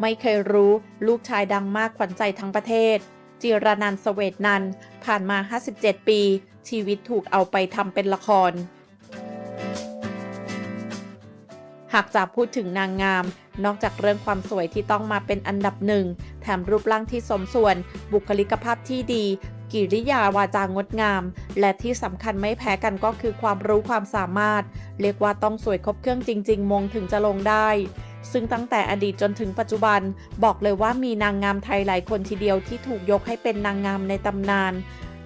ไม่เคยรู้ลูกชายดังมากขวัญใจทั้งประเทศ จิรนันเสเวตนัน ผ่านมา 57 ปี ชีวิตถูกเอาไปทำเป็นละคร หากจะพูดถึงนางงาม นอกจากเรื่องความสวยที่ต้องมาเป็นอันดับหนึ่ง แถมรูปร่างที่สมส่วน บุคลิกภาพที่ดี กิริยาวาจางดงาม และที่สำคัญไม่แพ้กันก็คือความรู้ความสามารถ เรียกว่าต้องสวยครบเครื่องจริง ๆ มงถึงจะลงได้ ซึ่งตั้งแต่อดีตจนถึงปัจจุบัน บอกเลยว่ามีนางงามไทยหลายคนทีเดียวที่ถูกยกให้เป็นนางงามในตำนาน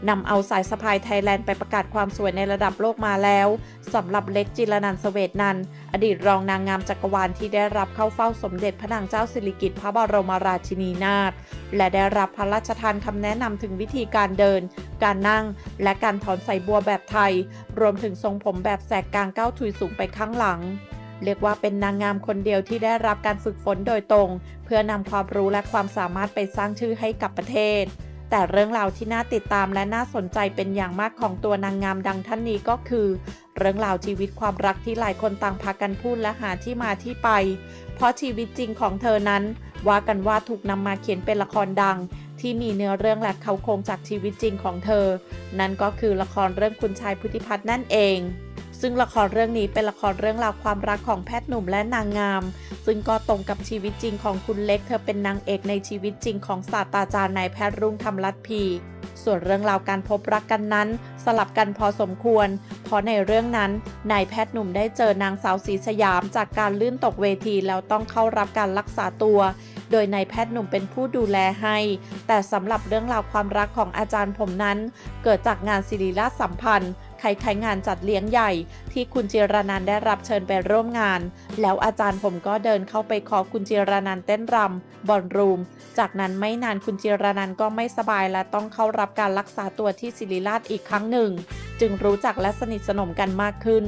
นำเอาสายสะพายไทยแลนด์ไปประกาศความสวยในระดับโลกมาแล้วสำหรับเล็กจิรนันเสเวตนันอดีตรองนางงามจักรวาลที่ได้รับเข้าเฝ้าสมเด็จพระนางเจ้าสิริกิติ์พระบรมราชินีนาถและได้รับพระราชทานคำแนะนำถึงวิธีการเดิน การนั่ง และการถอนใส่บัวแบบไทย รวมถึงทรงผมแบบแสกกลางก้าวทุยสูงไปข้างหลังเรียกว่าเป็นนางงามคนเดียวที่ได้รับการฝึกฝนโดยตรง เพื่อนำความรู้และความสามารถไปสร้างชื่อให้กับประเทศ แต่เรื่องราวที่น่าติดตามและน่าสนใจเป็นอย่างมากของตัวนางงามดังท่านนี้ก็คือ เรื่องราวชีวิตความรักที่หลายคนต่างพากันพูดและหาที่มาที่ไป เพราะชีวิตจริงของเธอนั้นว่ากันว่าถูกนำมาเขียนเป็นละครดัง ที่มีเนื้อเรื่องและเขาโครงจากชีวิตจริงของเธอ นั่นก็คือละครเรื่องคุณชายพุทธิพัฒน์นั่นเอง ซึ่งละครเรื่องนี้เป็นละครเรื่องราวความรักของแพทย์หนุ่มและนางงาม ซึ่งก็ตรงกับชีวิตจริงของคุณเล็ก เธอเป็นนางเอกในชีวิตจริงของศาสตราจารย์นายแพทย์รุ่งธรรมรัตน์พี ส่วนเรื่องราวการพบรักกันนั้น สลับกันพอสมควร เพราะในเรื่องนั้นนายแพทย์หนุ่มได้เจอนางสาวศรีสยามจากการลื่นตกเวทีแล้วต้องเข้ารับการรักษาตัว โดยนายแพทย์หนุ่มเป็นผู้ดูแลให้ แต่สำหรับเรื่องราวความรักของอาจารย์ผมนั้น เกิดจากงานศิริราชสัมพันธ์คล้ายๆงานจัดเลี้ยงใหญ่ ที่คุณจิรนันได้รับเชิญไปร่วมงาน แล้วอาจารย์ผมก็เดินเข้าไปขอคุณจิรนันเต้นรำบอลรูม จากนั้นไม่นานคุณจิรนันก็ไม่สบายและต้องเข้ารับการรักษาตัวที่ศิริราชอีกครั้งหนึ่ง จึงรู้จักและสนิทสนมกันมากขึ้น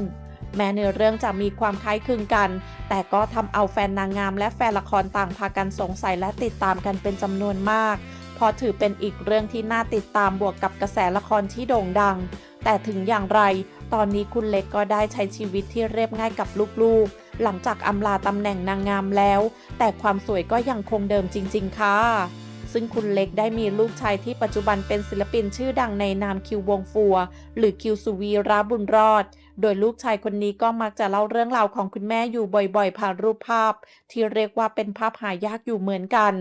แม้ในเรื่องจะมีความคล้ายคลึงกัน แต่ก็ทำเอาแฟนนางงามและแฟนละครต่างพากันสงสัยและติดตามกันเป็นจำนวนมากเพราะถือเป็นอีกเรื่องที่น่าติดตามบวกกับกระแสละครที่โด่งดัง แต่ถึงอย่างไร ตอนนี้คุณเล็กก็ได้ใช้ชีวิตที่เรียบง่ายกับลูกๆ หลังจากอำลาตำแหน่งนางงามแล้ว แต่ความสวยก็ยังคงเดิมจริง ๆ ค่ะ ซึ่งคุณเล็กได้มีลูกชายที่ปัจจุบันเป็นศิลปินชื่อดังในนามคิววงฟัว หรือคิวสุวีราบุญรอด โดยลูกชายคนนี้ก็มักจะเล่าเรื่องราวของคุณแม่อยู่บ่อยๆผ่านรูปภาพ ที่เรียกว่าเป็นภาพหายากอยู่เหมือนกัน